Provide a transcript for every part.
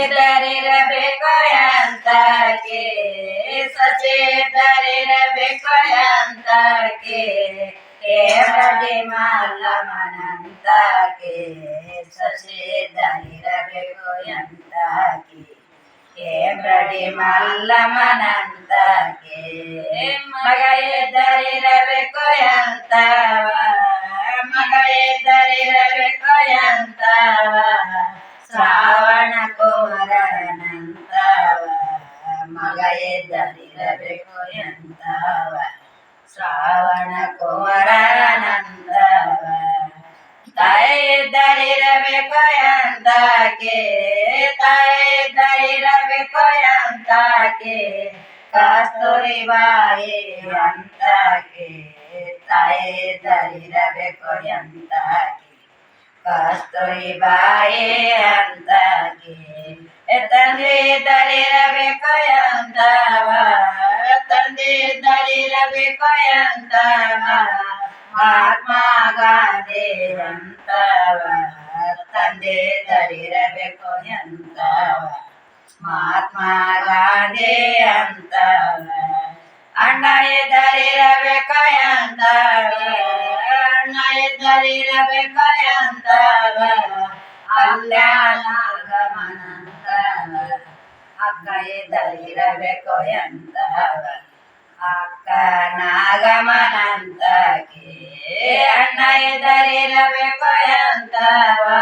ಸಚೇತರಿರಬೇಕು ಅಂತಕ್ಕೆ ಸಚೇತರಿರಬೇಕು ಅಂತಕ್ಕೆ ಕೇರಳಿ ಮಲ್ಲಮನಂತಕ್ಕೆ ಸಚೇತರಿರಬೇಕು ಅಂತಕ್ಕೆ ಕೇರಳಿ ಮಲ್ಲಮನಂತಕ್ಕೆ ಮಗ ಎದ್ದರಿರಬೇಕು ಅಂತವ ಮಗ ಎದ್ದರಿರಬೇಕು ಎಂದವ. ಶ್ರಾವಣ ಕುಮಾರನಂದವ. ತಾಯಿ ಎಂದಾಕೆ ಎಂತಕ್ಕೆ ಎಂದಾಕೆ ಕಸ್ತೂರಿ ಬಾಯಿ ಅಂತಾಕೆ ತಾಯಿ ಎಂದಾಕೆ ಕಸ್ತೂರಿ ಬಾಯಿ ಅಂತಗೆ ತಂದೆ ದರಿರಬೇಕು ದರಿರಬೇಕು ಅಂತವ ಮಹಾತ್ಮ ಗಾಂಧಿ ಅಂತವ ತಂದೆ ತರಿರಬೇಕು ಎಂತವ? ಮಹಾತ್ಮ ಗಾಂಧಿ ಅಂತವ ಅಣ್ಣ ಎದರಿರಬೇಕು ಎಂತವ? ಅಣ್ಣ ಎದರಿರಬೇಕು ಎಂತವ? ಕಲ್ಯಾಣಾಗಮನಂತವ ಅಕ್ಕ ಎದರಿರಬೇಕು ಎಂತವ? ನಾಗಮನಂತಕ್ಕೆ ಅಣ್ಣ ಎದರಿರಬೇಕು ಎಂತವ?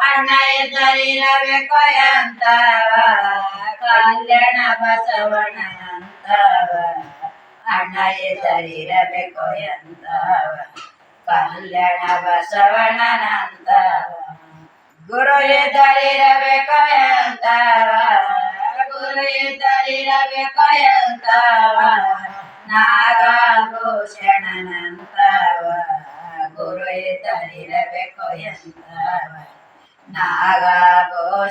ಅಣ್ಣ ಎದರಿರಬೇಕು ಎಂತವ? ಕಲ್ಯಾಣ ಬಸವಣ್ಣನಂತವ ಅಣ್ಣ ಎದರಿರಬೇಕು ಎಂತವ? ಕಲ್ಯಾಣ ಬಸವಣ್ಣನಂತವ ಗುರು ಎದರಿರಬೇಕು ಎಂತವ? ಗುರು ಎದರಿರಬೇಕು ಎಂತವ? ನಾಗಭೂಷಣನಂತವ ಗುರು ಎದರಿರಬೇಕು ಎಂತವ ನಾಗಭೂಷಣನಂತವ